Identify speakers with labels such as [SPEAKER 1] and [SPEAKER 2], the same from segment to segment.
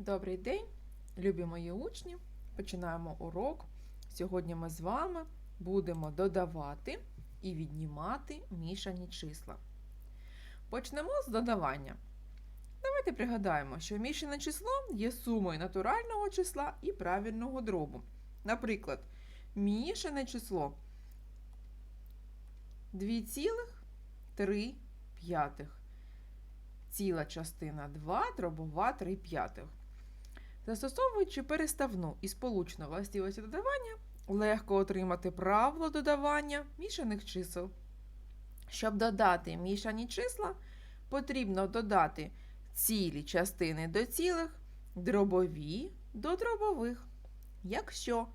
[SPEAKER 1] Добрий день, любі мої учні. Починаємо урок. Сьогодні ми з вами будемо додавати і віднімати мішані числа. Почнемо з додавання. Давайте пригадаємо, що мішане число є сумою натурального числа і правильного дробу. Наприклад, мішане число 2,3 п'ятих. Ціла частина 2, дробова 3 п'ятих. Застосовуючи переставну і сполучну властивості додавання, легко отримати правило додавання мішаних чисел. Щоб додати мішані числа, потрібно додати цілі частини до цілих, дробові до дробових. Якщо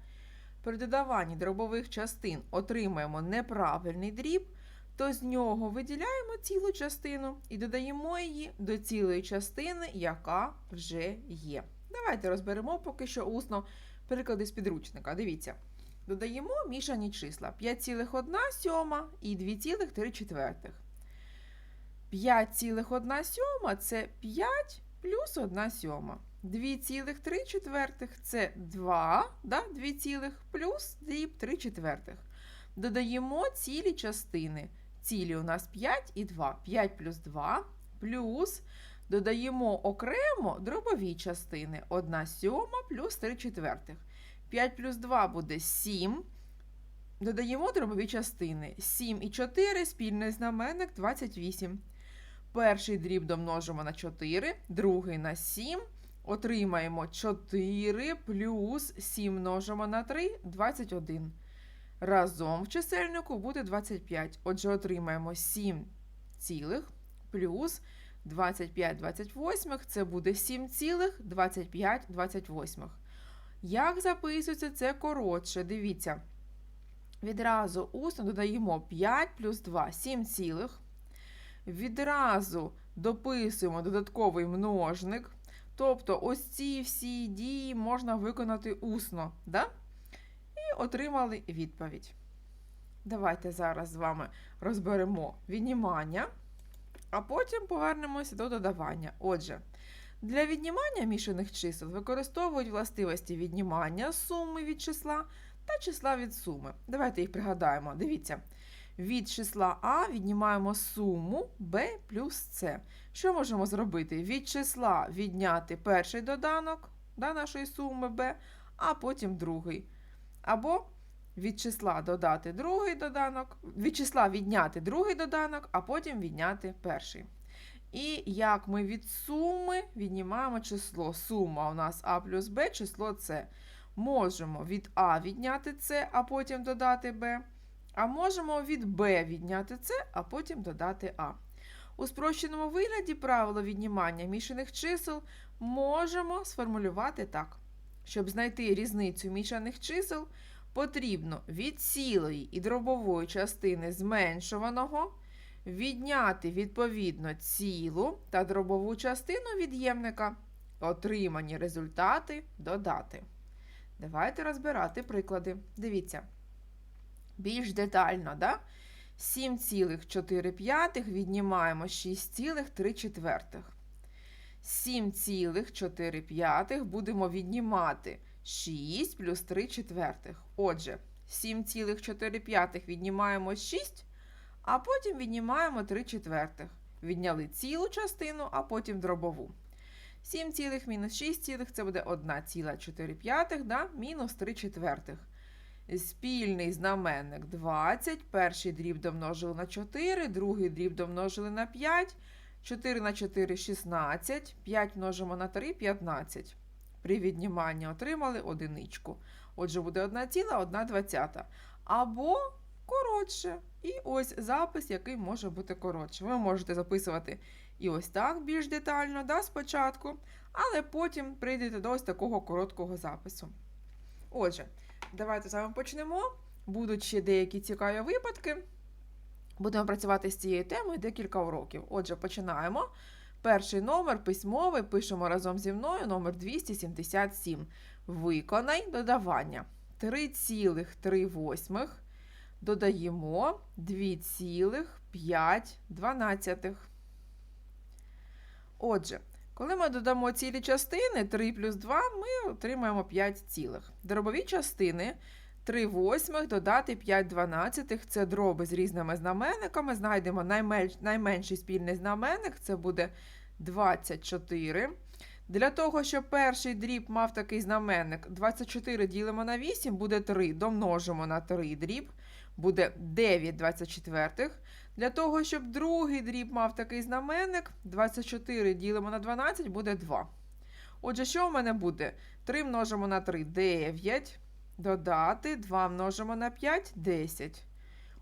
[SPEAKER 1] при додаванні дробових частин отримаємо неправильний дріб, то з нього виділяємо цілу частину і додаємо її до цілої частини, яка вже є. Давайте розберемо поки що усно приклади з підручника. Дивіться. Додаємо мішані числа 5,1 сьома і 2,3 четвертих. 5,1 сьома – це 5 плюс 1 сьома. 2,3 четвертих – це 2, да? 2 цілих плюс 3 четвертих. Додаємо цілі частини. Цілі у нас 5 і 2. 5 плюс 2 плюс додаємо окремо дробові частини. 1 сьома плюс 3 четвертих. 5 плюс 2 буде 7. Додаємо дробові частини. 7 і 4 спільний знаменник 28. Перший дріб домножимо на 4, другий на 7. Отримаємо 4 плюс 7 множимо на 3 21. Разом в чисельнику буде 25. Отже, отримаємо 7 цілих плюс 25 28, це буде 7 цілих 25 28. Як записується це коротше? Дивіться. Відразу усно додаємо 5 плюс 2 7 цілих. Відразу дописуємо додатковий множник. Тобто ось ці всі дії можна виконати усно. Да? І отримали відповідь. Давайте зараз з вами розберемо віднімання, а потім повернемося до додавання. Отже, для віднімання мішаних чисел використовують властивості віднімання суми від числа та числа від суми. Давайте їх пригадаємо. Дивіться. Від числа А віднімаємо суму b плюс С. Що можемо зробити? Від числа відняти перший доданок да, нашої суми b, а потім другий. Або від числа додати другий доданок, від числа відняти другий доданок, а потім відняти перший. І як ми від суми віднімаємо число. Сума у нас А плюс Б, число С. Можемо від А відняти С, а потім додати Б. А можемо від Б відняти С, а потім додати А. У спрощеному вигляді правило віднімання мішаних чисел можемо сформулювати так. Щоб знайти різницю мішаних чисел, потрібно від цілої і дробової частини зменшуваного відняти відповідно цілу та дробову частину від'ємника, отримані результати додати. Давайте розбирати приклади. Дивіться. Більш детально, да? 7,4 віднімаємо 6,3 четвертих. 7,4 будемо віднімати 6 плюс 3 четвертих. Отже, 7,4 віднімаємо 6, а потім віднімаємо 3 четвертих. Відняли цілу частину, а потім дробову. 7 цілих мінус 6 цілих це буде 1,4, да? мінус 3 четвертих. Спільний знаменник 20. Перший дріб домножили на 4, другий дріб домножили на 5. 4 на 4 – 16, 5 множимо на 3 – 15. При відніманні отримали одиничку. Отже, буде 1 ціла, 1 двадцята. Або коротше. І ось запис, який може бути коротше. Ви можете записувати і ось так більш детально, да, спочатку, але потім прийдете до ось такого короткого запису. Отже, давайте з вами почнемо. Будуть ще деякі цікаві випадки. Будемо працювати з цією темою декілька уроків. Отже, починаємо. Перший номер письмовий пишемо разом зі мною номер 277. Виконай додавання. 3,3 додаємо 2,5. Отже, Коли ми додамо цілі частини 3 плюс 2, ми отримаємо 5 цілих. Дробові частини 3 восьмих додати 5 дванадцятих – це дроби з різними знаменниками. Знайдемо найменш, найменший спільний знаменник, це буде 24. Для того, щоб перший дріб мав такий знаменник, 24 ділимо на 8, буде 3. Домножимо на 3 дріб, буде 9 24. Для того, щоб другий дріб мав такий знаменник, 24 ділимо на 12, буде 2. Отже, що в мене буде? 3 множимо на 3 9. Додати 2 множимо на 5 10.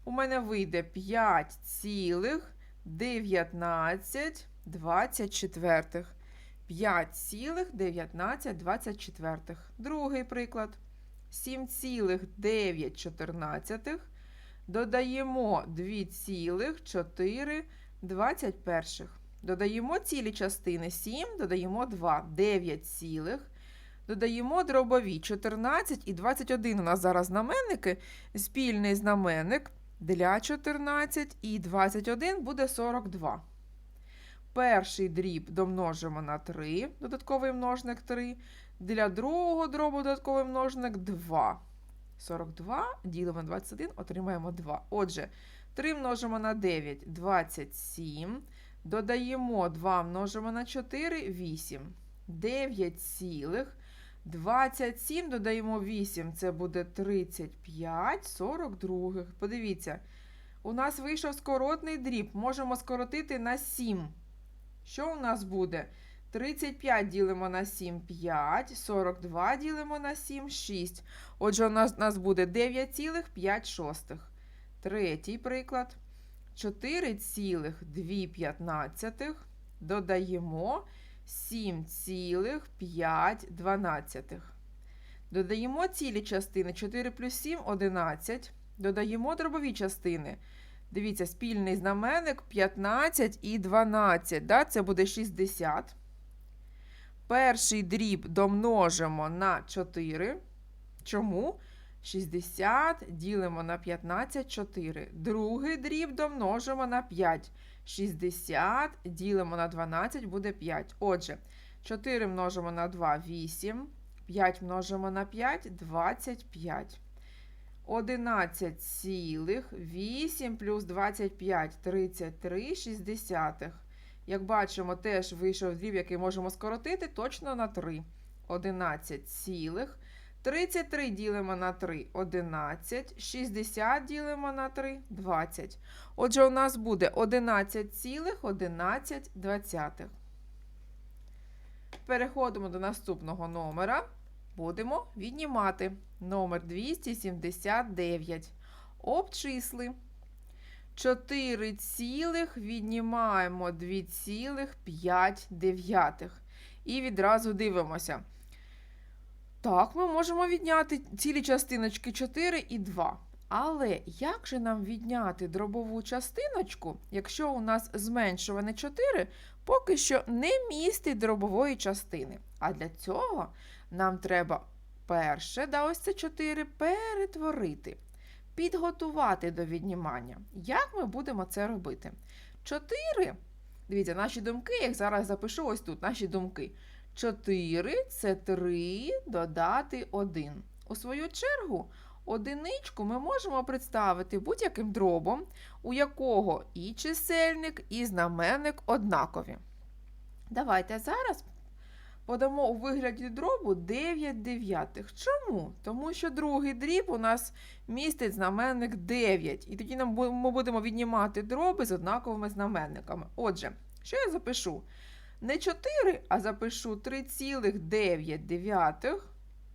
[SPEAKER 1] У мене вийде 5 цілих 19 24. 5 цілих 19 24. Другий приклад. 7 цілих 9 14. Додаємо 2 цілих 4 21. Додаємо цілі частини 7, додаємо 2, 9 цілих. Додаємо дробові 14 і 21 у нас зараз знаменники. Спільний знаменник для 14 і 21 буде 42. Перший дріб домножимо на 3, додатковий множник 3. Для другого дробу додатковий множник 2. 42 ділимо на 21, отримаємо 2. Отже, 3 множимо на 9 27. Додаємо 2 множимо на 4 8. 9 цілих. 27 додаємо 8, це буде 35, 42. Подивіться, у нас вийшов скоротний дріб. Можемо скоротити на 7. Що у нас буде? 35 ділимо на 7 5, 42 ділимо на 7 6. Отже, у нас, у нас буде 9,5. Третій приклад. 4,2 додаємо 7,5. Додаємо цілі частини 4 плюс 7 11. Додаємо дробові частини. Дивіться, спільний знаменник 15 і 12. Да? Це буде 60. Перший дріб домножимо на 4. Чому? 60 ділимо на 15 4. Другий дріб домножимо на 5. 60 ділимо на 12 буде 5. Отже, 4 множимо на 2 8. 5 множимо на 5 25. 11 цілих 8 плюс 25 33 60. Як бачимо, теж вийшов дріб, який можемо скоротити точно на 3. 11 цілих. 33 ділимо на 3 11. 60 ділимо на 3 20. Отже, у нас буде 11 цілих 11. Переходимо до наступного номера. Будемо віднімати номер 279. Обчисли. 4 цілих віднімаємо 2,5. І відразу дивимося. Так, ми можемо відняти цілі частиночки 4 і 2. Але як же нам відняти дробову частиночку, якщо у нас зменшуване 4, поки що не містить дробової частини? А для цього нам треба перше, да, ось це 4, перетворити, підготувати до віднімання. Як ми будемо це робити? 4, дивіться, наші думки, як зараз запишу ось тут, наші думки. 4 це 3 додати 1. У свою чергу, одиничку ми можемо представити будь-яким дробом, у якого і чисельник, і знаменник однакові. Давайте зараз подамо у вигляді дробу 9 дев'ятих. Чому? Тому що другий дріб у нас містить знаменник 9. І тоді ми будемо віднімати дроби з однаковими знаменниками. Отже, що я запишу? Не 4, а запишу 3,9.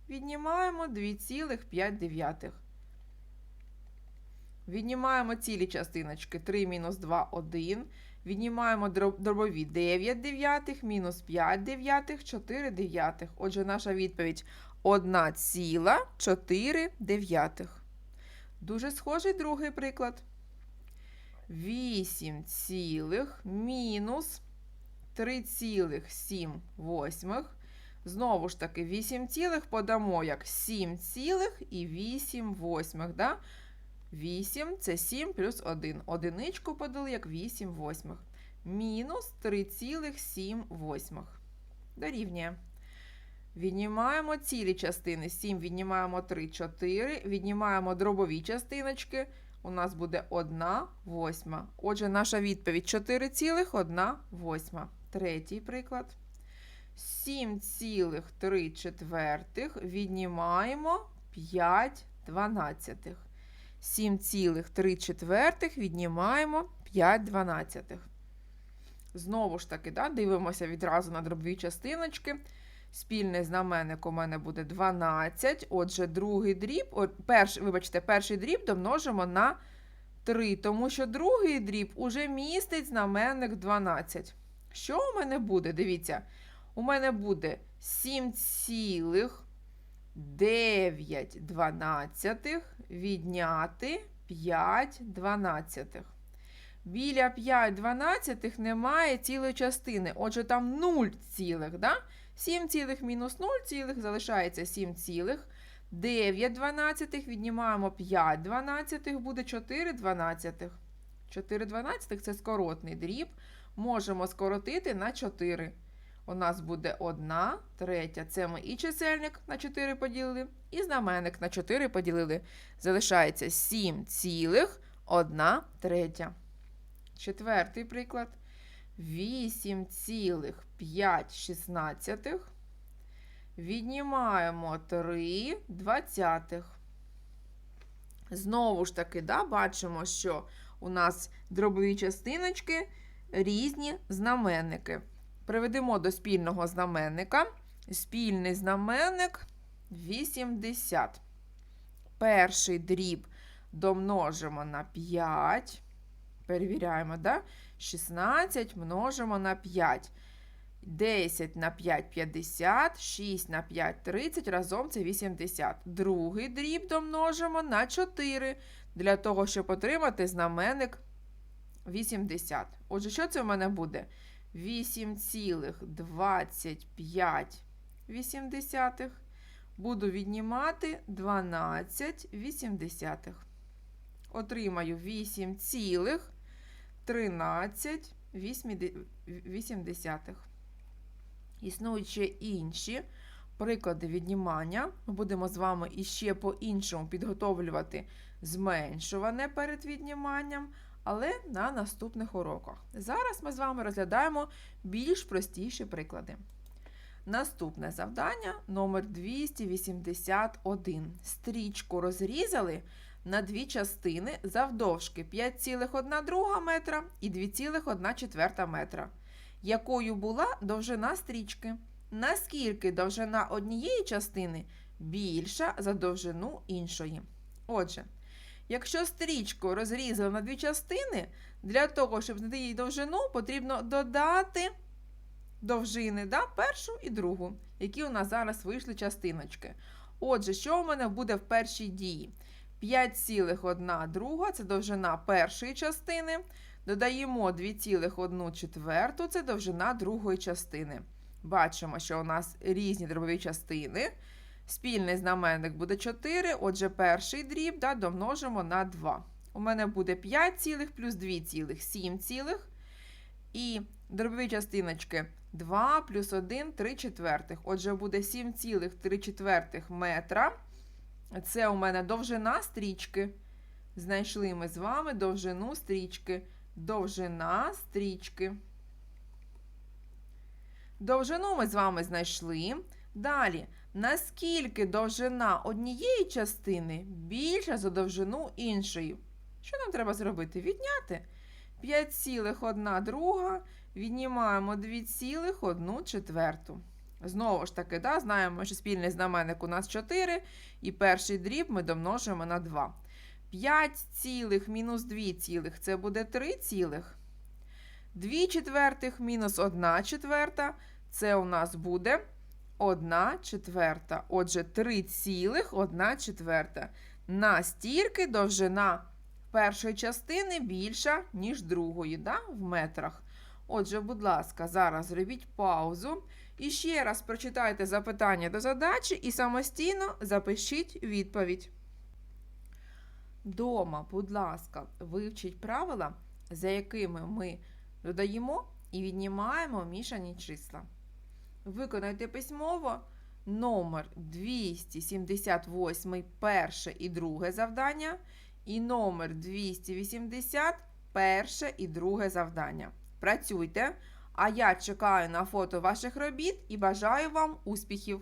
[SPEAKER 1] Віднімаємо 2,5. Віднімаємо цілі частиночки 3 мінус 2 1. Віднімаємо дробові 9 дев'ятих, мінус 5 дев'ятих, 4 дев'ятих. Отже, наша відповідь 1,4 дев'ятих. Дуже схожий другий приклад. 8 цілих мінус 3,7 Знову ж таки, 8 цілих подамо як 7 цілих і 8 восьмих. Да? 8 це 7 плюс 1. Одиничку подали як 8 восьмих. Мінус 3,7 восьмих. дорівнює. Віднімаємо цілі частини. 7 віднімаємо 3, 4. Віднімаємо дробові частиночки. У нас буде 1 восьма. Отже, наша відповідь 4,1 восьма. Третій приклад. 7,3 четвертих віднімаємо 5 дванадцятих. 7,3 четвертих віднімаємо 5 дванадцятих. Знову ж таки, да, дивимося відразу на дробові частиночки. Спільний знаменник у мене буде 12. Отже, другий дріб, о, перш, вибачте, перший дріб домножимо на 3, тому що другий дріб уже містить знаменник 12. Що у мене буде? Дивіться, у мене буде 7,9 відняти 5 дванадцятих. Біля 5 дванадцятих немає цілої частини, отже, там 0 цілих, да? 7 цілих мінус 0 цілих залишається 7 цілих. 9 дванадцятих віднімаємо 5 дванадцятих, буде 4 дванадцятих. 4 дванадцятих – це скоротний дріб. Можемо скоротити на 4. У нас буде 1 третя. Це ми і чисельник на 4 поділили, і знаменник на 4 поділили. Залишається 7 цілих 1 третя. Четвертий приклад. 8,5 віднімаємо 3 двадцятих. Знову ж таки, да, бачимо, що у нас дробові частиночки різні знаменники. Приведемо до спільного знаменника. Спільний знаменник 80. Перший дріб домножимо на 5. Перевіряємо, да? 16 множимо на 5. 10 на 5 50, 6 на 5 30, разом це 80. Другий дріб домножимо на 4, для того, щоб отримати знаменник 80. Отже, що це в мене буде? 8,25 буду віднімати 12 вісімдесятих. Отримаю 8,13 вісімдесятих. Існують ще інші приклади віднімання. Будемо з вами іще по-іншому підготовлювати зменшуване перед відніманням, але на наступних уроках. Зараз ми з вами розглядаємо більш простіші приклади. Наступне завдання номер 281. Стрічку розрізали на дві частини завдовжки 5,1 метра і 2,1 метра. Якою була довжина стрічки? Наскільки довжина однієї частини більша за довжину іншої? Отже, якщо стрічку розрізали на дві частини, для того, щоб знайти її довжину, потрібно додати довжини, да, першу і другу, які у нас зараз вийшли частиночки. Отже, що у мене буде в першій дії? 5,1 друга це довжина першої частини. Додаємо 2,1 четверту це довжина другої частини. Bачимо, що у нас різні дробові частини. Спільний знаменник буде 4, отже, перший дріб да, домножимо на 2. У мене буде 5 цілих плюс 2 цілих, 7 цілих. І дробові частиночки 2 плюс 1 3 четвертих. Отже, буде 7,3 четвертих метра. Це у мене довжина стрічки. Знайшли ми з вами довжину стрічки. Довжина стрічки. Довжину ми з вами знайшли. Далі, наскільки довжина однієї частини більша за довжину іншої? Що нам треба зробити? Відняти 5,1 друга, віднімаємо 2,1 четверту. Знову ж таки, да, знаємо, що спільний знаменник у нас 4, і перший дріб ми домножимо на 2. 5 цілих мінус 2 цілих це буде 3 цілих. 2 четвертих мінус 1 четверта це у нас буде 1 четверта. Отже, 3 цілих 1 четверта. Настільки довжина першої частини більша, ніж другої, да, в метрах. Отже, будь ласка, зараз зробіть паузу. І ще раз прочитайте запитання до задачі і самостійно запишіть відповідь. Дома, будь ласка, вивчіть правила, за якими ми додаємо і віднімаємо мішані числа. Виконайте письмово номер 278 перше і друге завдання і номер 280 перше і друге завдання. Працюйте, а я чекаю на фото ваших робіт і бажаю вам успіхів!